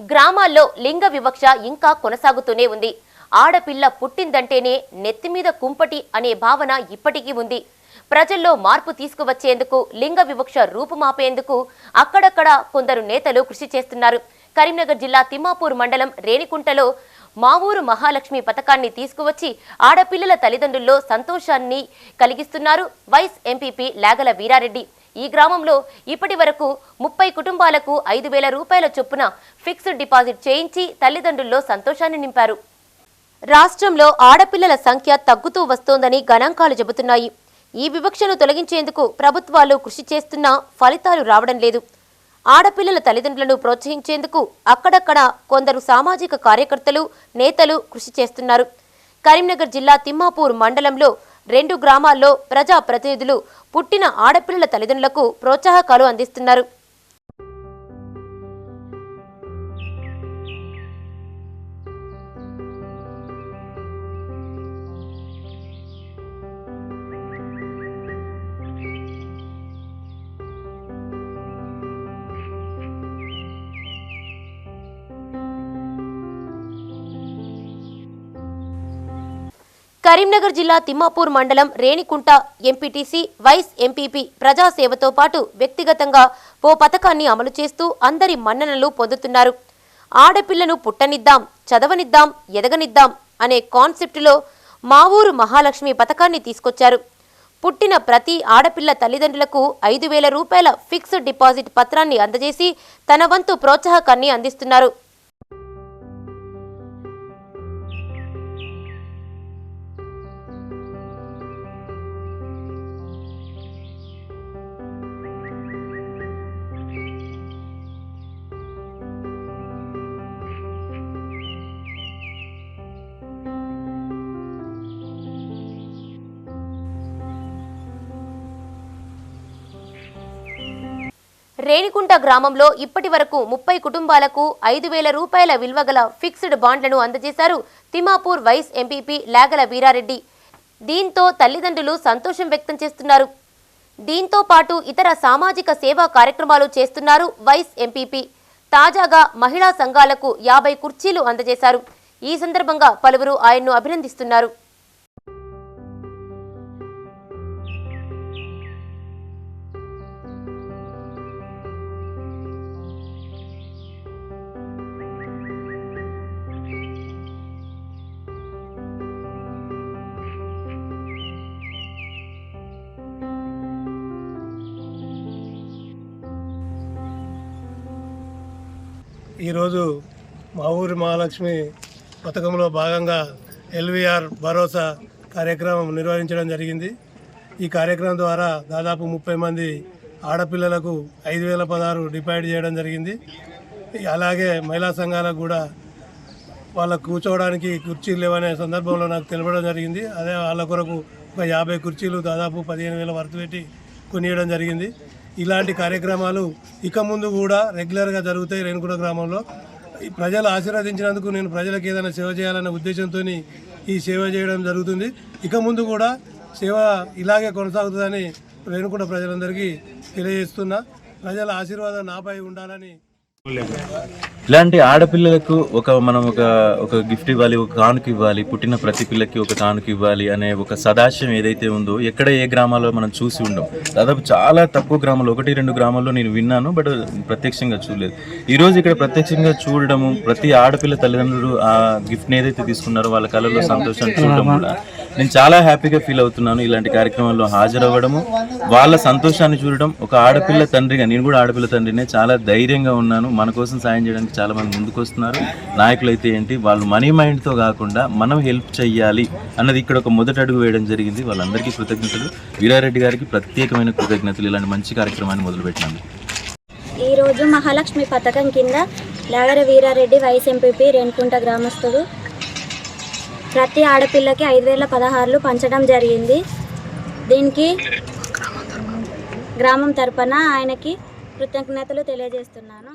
గ్రామాల్లో లింగ వివక్ష ఇంకా కొనసాగుతూనే ఉంది. ఆడపిల్ల పుట్టిందంటేనే నెత్తిమీద కుంపటి అనే భావన ఇప్పటికీ ఉంది. ప్రజల్లో మార్పు తీసుకువచ్చేందుకు లింగ వివక్ష రూపుమాపేందుకు అక్కడక్కడ కొందరు నేతలు కృషి చేస్తున్నారు. కరీంనగర్ జిల్లా తిమ్మాపూర్ మండలం రేణికుంటలో మా ఊరు మహాలక్ష్మి పథకాన్ని తీసుకువచ్చి ఆడపిల్లల తల్లిదండ్రుల్లో సంతోషాన్ని కలిగిస్తున్నారు. Vice MPP Lagala Veerareddy. ఈ గ్రామంలో ఇప్పటి వరకు ముప్పై కుటుంబాలకు ఐదు వేల రూపాయల చొప్పున ఫిక్స్డ్ డిపాజిట్ చేయించి తల్లిదండ్రుల్లో సంతోషాన్ని నింపారు. రాష్ట్రంలో ఆడపిల్లల సంఖ్య తగ్గుతూ వస్తోందని గణాంకాలు చెబుతున్నాయి. ఈ వివక్షను తొలగించేందుకు ప్రభుత్వాలు కృషి చేస్తున్నా ఫలితాలు రావడం లేదు. ఆడపిల్లల తల్లిదండ్రులను ప్రోత్సహించేందుకు అక్కడక్కడ కొందరు సామాజిక కార్యకర్తలు నేతలు కృషి చేస్తున్నారు. కరీంనగర్ జిల్లా తిమ్మాపూర్ మండలంలో రెండు గ్రామాల్లో ప్రజా ప్రతినిధులు పుట్టిన ఆడపిల్లల తల్లిదండ్రులకు ప్రోత్సాహకాలు అందిస్తున్నారు. కరీంనగర్ జిల్లా తిమ్మాపూర్ మండలం రేణికుంట ఎంపీటీసీ వైస్ ఎంపీపీ ప్రజాసేవతో పాటు వ్యక్తిగతంగా ఓ పథకాన్ని అమలు చేస్తూ అందరి మన్ననలు పొందుతున్నారు. ఆడపిల్లను పుట్టనిద్దాం చదవనిద్దాం ఎదగనిద్దాం అనే కాన్సెప్టులో మా ఊరు మహాలక్ష్మి పథకాన్ని తీసుకొచ్చారు. పుట్టిన ప్రతి ఆడపిల్ల తల్లిదండ్రులకు ఐదు వేల రూపాయల ఫిక్స్డ్ డిపాజిట్ పత్రాన్ని అందజేసి తన వంతు ప్రోత్సాహకాన్ని అందిస్తున్నారు. రేణికుంట గ్రామంలో ఇప్పటి వరకు ముప్పై కుటుంబాలకు ఐదు వేల రూపాయల విలువగల ఫిక్స్డ్ బాండ్లను అందజేశారు తిమాపూర్ వైస్ ఎంపీపీ లాగల వీరారెడ్డి. దీంతో తల్లిదండ్రులు సంతోషం వ్యక్తం చేస్తున్నారు. దీంతో పాటు ఇతర సామాజిక సేవా కార్యక్రమాలు చేస్తున్నారు వైస్ ఎంపీపీ. తాజాగా మహిళా సంఘాలకు యాభై కుర్చీలు అందజేశారు. ఈ సందర్భంగా పలువురు ఆయన్ను అభినందిస్తున్నారు. ఈరోజు మా ఊరి మహాలక్ష్మి పథకంలో భాగంగా ఎల్వీఆర్ భరోసా కార్యక్రమం నిర్వహించడం జరిగింది. ఈ కార్యక్రమం ద్వారా దాదాపు ముప్పై మంది ఆడపిల్లలకు ఐదు వేల పదహారు డిపాయిడ్ చేయడం జరిగింది. అలాగే మహిళా సంఘాలకు కూడా వాళ్ళకు కూర్చోవడానికి కుర్చీలు లేవనే సందర్భంలో నాకు తెలపడం జరిగింది. అదే వాళ్ళ కొరకు ఒక యాభై కుర్చీలు దాదాపు పదిహేను వేల వరకు పెట్టి కొనియడం జరిగింది. ఇలాంటి కార్యక్రమాలు ఇక ముందు కూడా రెగ్యులర్గా జరుగుతాయి రేణుగుడ గ్రామంలో. ఈ ప్రజలు ఆశీర్వదించినందుకు నేను ప్రజలకు ఏదైనా సేవ చేయాలనే ఉద్దేశంతో ఈ సేవ చేయడం జరుగుతుంది. ఇక ముందు కూడా సేవ ఇలాగే కొనసాగుతుందని రేణుకుంట ప్రజలందరికీ తెలియజేస్తున్నా. ప్రజల ఆశీర్వాదం నాపై ఉండాలని ఇలాంటి ఆడపిల్లలకు ఒక మనం ఒక ఒక గిఫ్ట్ ఇవ్వాలి ఒక కానుక ఇవ్వాలి పుట్టిన ప్రతి పిల్లకి ఒక కానుక ఇవ్వాలి అనే ఒక సదాశయం ఏదైతే ఉందో ఎక్కడ ఏ గ్రామాల్లో మనం చూసి ఉండం. దాదాపు చాలా తక్కువ గ్రామాలు ఒకటి రెండు గ్రామాల్లో నేను విన్నాను బట్ ప్రత్యక్షంగా చూడలేదు. ఈరోజు ఇక్కడ ప్రత్యక్షంగా చూడడము ప్రతి ఆడపిల్ల తల్లిదండ్రులు ఆ గిఫ్ట్ని ఏదైతే తీసుకున్నారో వాళ్ళ కళలో సంతోషాన్ని చూడడం కూడా నేను చాలా హ్యాపీగా ఫీల్ అవుతున్నాను. ఇలాంటి కార్యక్రమాల్లో హాజరవ్వడము వాళ్ళ సంతోషాన్ని చూడడం ఒక ఆడపిల్ల తండ్రిగా నేను కూడా ఆడపిల్ల తండ్రినే చాలా ధైర్యంగా ఉన్నాను. మన కోసం సాయం చేయడానికి చాలా మంది ముందుకు వస్తున్నారు. నాయకులు అయితే ఏంటి వాళ్ళు మనీ మైండ్తో కాకుండా మనం హెల్ప్ చెయ్యాలి అన్నది ఇక్కడ ఒక మొదటి అడుగు వేయడం జరిగింది. వాళ్ళందరికీ కృతజ్ఞతలు. వీరారెడ్డి గారికి ప్రత్యేకమైన కృతజ్ఞతలు. ఇలాంటి మంచి కార్యక్రమాన్ని మొదలుపెట్టినాము ఈరోజు మహాలక్ష్మి పథకం కింద లాగర వీరారెడ్డి వైఎస్ ఎంపీపీ రేణుకుంట గ్రామస్తుడు ప్రతి ఆడపిల్లకి ఐదు వేల పదహారులు పంచడం జరిగింది. దీనికి గ్రామం తరపున ఆయనకి కృతజ్ఞతలు తెలియజేస్తున్నాను.